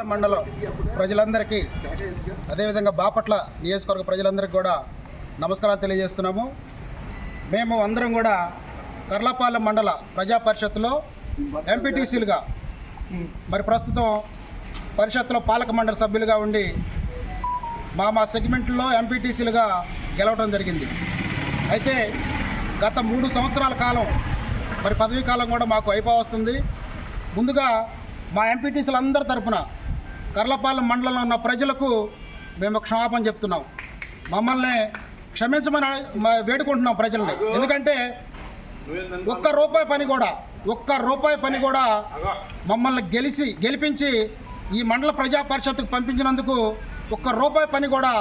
కర్లపాలెం మండలం ప్రజలందరికీ అదేవిధంగా బాపట్ల నియోజకవర్గ ప్రజలందరికీ కూడా నమస్కారాలు తెలియజేస్తున్నాము. మేము అందరం కూడా కర్లపాలెం మండల ప్రజా పరిషత్లో ఎంపీటీసీలుగా మరి ప్రస్తుతం పరిషత్తులో పాలక మండలి సభ్యులుగా ఉండి మా మా సెగ్మెంట్లో ఎంపీటీసీలుగా గెలవడం జరిగింది. అయితే గత మూడు సంవత్సరాల కాలం మరి పదవీ కాలం కూడా మాకు అయిపోవస్తుంది. ముందుగా మా ఎంపీటీసీలు అందరి తరఫున కర్లపాలెం మండలంలో ఉన్న ప్రజలకు మేము క్షమాపణ చెప్తున్నాం. మమ్మల్ని క్షమించమని వేడుకుంటున్నాం ప్రజల్ని. ఎందుకంటే ఒక్క రూపాయి పని కూడా ఒక్క రూపాయి పని కూడా మమ్మల్ని గెలిచి గెలిపించి ఈ మండల ప్రజా పరిషత్తుకు పంపించినందుకు ఒక్క రూపాయి పని కూడా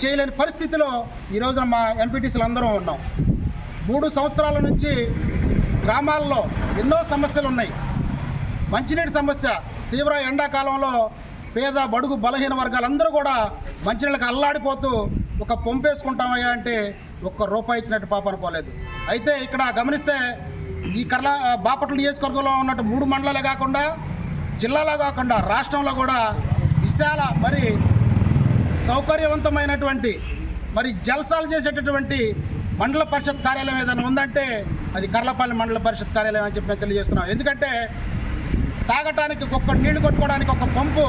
చేయలేని పరిస్థితిలో ఈ రోజున మా ఎంపీటీసీలు అందరం ఉన్నాం. మూడు సంవత్సరాల నుంచి గ్రామాల్లో ఎన్నో సమస్యలు ఉన్నాయి మంచినీటి సమస్య తీవ్ర ఎండాకాలంలో పేద బడుగు బలహీన వర్గాలందరూ కూడా మంచినీళ్ళకి అల్లాడిపోతూ ఒక పంపేసుకుంటామయ్యా అంటే ఒక్క రూపాయి ఇచ్చినట్టు పాప పోలేదు అయితే ఇక్కడ గమనిస్తే ఈ కర్ల బాపట్ల నియోజకవర్గంలో ఉన్నట్టు మూడు మండలాలే కాకుండా జిల్లాలో కాకుండా రాష్ట్రంలో కూడా విశాల మరి సౌకర్యవంతమైనటువంటి మరి జల్సాలు చేసేటటువంటి మండల పరిషత్ కార్యాలయం ఏదైనా ఉందంటే అది కర్లపల్లి మండల పరిషత్ కార్యాలయం అని చెప్పి తెలియజేస్తున్నాం ఎందుకంటే తాగటానికి ఒక్క నీళ్ళు కొట్టుకోవడానికి ఒక పంపు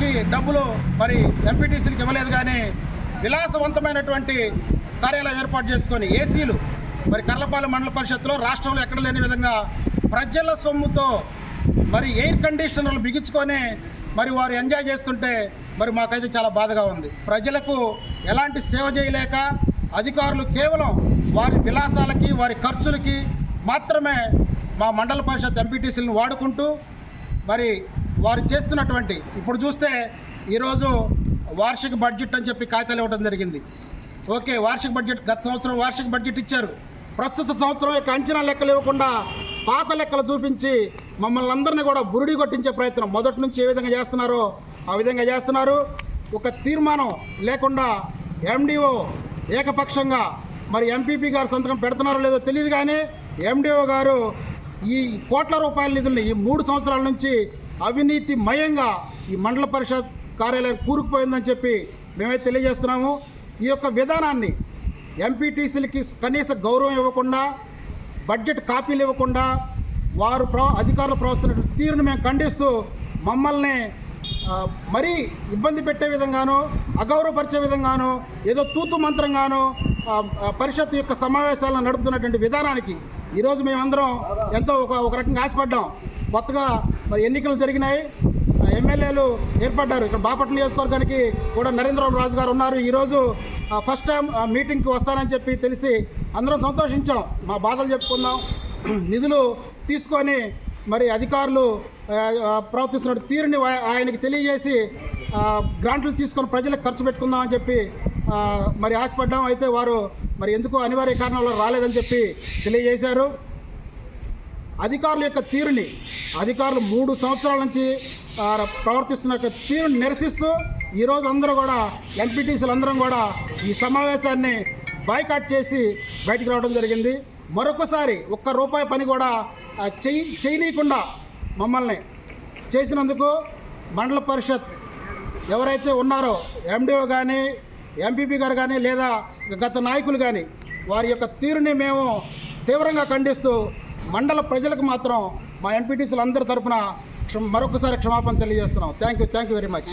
పంపుకి డబ్బులు మరి ఎంపీటీసీలకు ఇవ్వలేదు కానీ విలాసవంతమైనటువంటి కార్యాలయం ఏర్పాటు చేసుకొని ఏసీలు మరి కర్లపాలెం మండల పరిషత్లో రాష్ట్రంలో ఎక్కడ లేని విధంగా ప్రజల సొమ్ముతో మరి ఎయిర్ కండిషనర్లు బిగించుకొని మరి వారు ఎంజాయ్ చేస్తుంటే మరి మాకైతే చాలా బాధగా ఉంది. ప్రజలకు ఎలాంటి సేవ చేయలేక అధికారులు కేవలం వారి విలాసాలకి వారి ఖర్చులకి మాత్రమే మా మండల పరిషత్ ఎంపీటీసీలను వాడుకుంటూ మరి వారు చేస్తున్నటువంటి ఇప్పుడు చూస్తే ఈరోజు వార్షిక బడ్జెట్ అని చెప్పి కాగితాలు ఇవ్వడం జరిగింది. ఓకే వార్షిక బడ్జెట్ గత సంవత్సరం వార్షిక బడ్జెట్ ఇచ్చారు. ప్రస్తుత సంవత్సరం యొక్క అంచనా లెక్కలు ఇవ్వకుండా పాత లెక్కలు చూపించి మమ్మల్ని అందరినీ కూడా బురుడి కొట్టించే ప్రయత్నం మొదటి నుంచి ఏ విధంగా చేస్తున్నారో ఆ విధంగా చేస్తున్నారు. ఒక తీర్మానం లేకుండా ఎండిఓ ఏకపక్షంగా మరి ఎంపీపీ గారు సంతకం పెడుతున్నారో లేదో తెలియదు కానీ ఎండిఓ గారు ఈ కోట్ల రూపాయల నిధుల్ని ఈ మూడు సంవత్సరాల నుంచి అవినీతి మయంగా ఈ మండల పరిషత్ కార్యాలయం కూరుకుపోయిందని చెప్పి మేమైతే తెలియజేస్తున్నాము. ఈ యొక్క విధానాన్ని ఎంపీటీసీలకి కనీస గౌరవం ఇవ్వకుండా బడ్జెట్ కాపీలు ఇవ్వకుండా వారు ప్ర అధికారులు ప్రవర్తిస్తున్న తీరును మేము ఖండిస్తూ మమ్మల్ని మరీ ఇబ్బంది పెట్టే విధంగానో అగౌరవపరిచే విధంగానో ఏదో తూతు మంత్రంగానో పరిషత్ యొక్క సమావేశాలను నడుపుతున్నటువంటి విధానానికి ఈరోజు మేమందరం ఎంతో ఒక ఒక రకంగా ఆశపడ్డాం. కొత్తగా మరి ఎన్నికలు జరిగినాయి. ఎమ్మెల్యేలు ఏర్పడ్డారు. ఇక్కడ బాపట్ల నియోజకవర్గానికి కూడా నరేంద్రబాబు రాజు గారు ఉన్నారు. ఈరోజు ఫస్ట్ టైం మీటింగ్కి వస్తానని చెప్పి తెలిసి అందరం సంతోషించాం. మా బాధలు చెప్పుకుందాం. నిధులు తీసుకొని మరి అధికారులు ప్రవర్తిస్తున్న తీరుని ఆయనకి తెలియజేసి గ్రాంట్లు తీసుకొని ప్రజలకు ఖర్చు పెట్టుకుందామని చెప్పి మరి ఆశపడ్డాం. అయితే వారు మరి ఎందుకు అనివార్య కారణాల రాలేదని చెప్పి తెలియజేశారు. అధికారుల యొక్క తీరుని అధికారులు మూడు సంవత్సరాల నుంచి ప్రవర్తిస్తున్న యొక్క తీరుని నిరసిస్తూ ఈరోజు అందరూ కూడా ఎంపీటీసీలు అందరం కూడా ఈ సమావేశాన్ని బైకాట్ చేసి బయటకు రావడం జరిగింది. మరొకసారి ఒక్క రూపాయి పని కూడా చేయి చెయ్యి చేయనీయకుండా మమ్మల్ని చేసినందుకు మండల పరిషత్ ఎవరైతే ఉన్నారో ఎండిఓ కానీ ఎంపీపీ గారు కానీ లేదా గత నాయకులు కానీ వారి యొక్క తీరుని మేము తీవ్రంగా ఖండిస్తూ మండల ప్రజలకు మాత్రం మా ఎంపీటీసీలు అందరి తరఫున క్షమ- మరొకసారి క్షమాపణ తెలియజేస్తున్నాం. Thank you thank you very much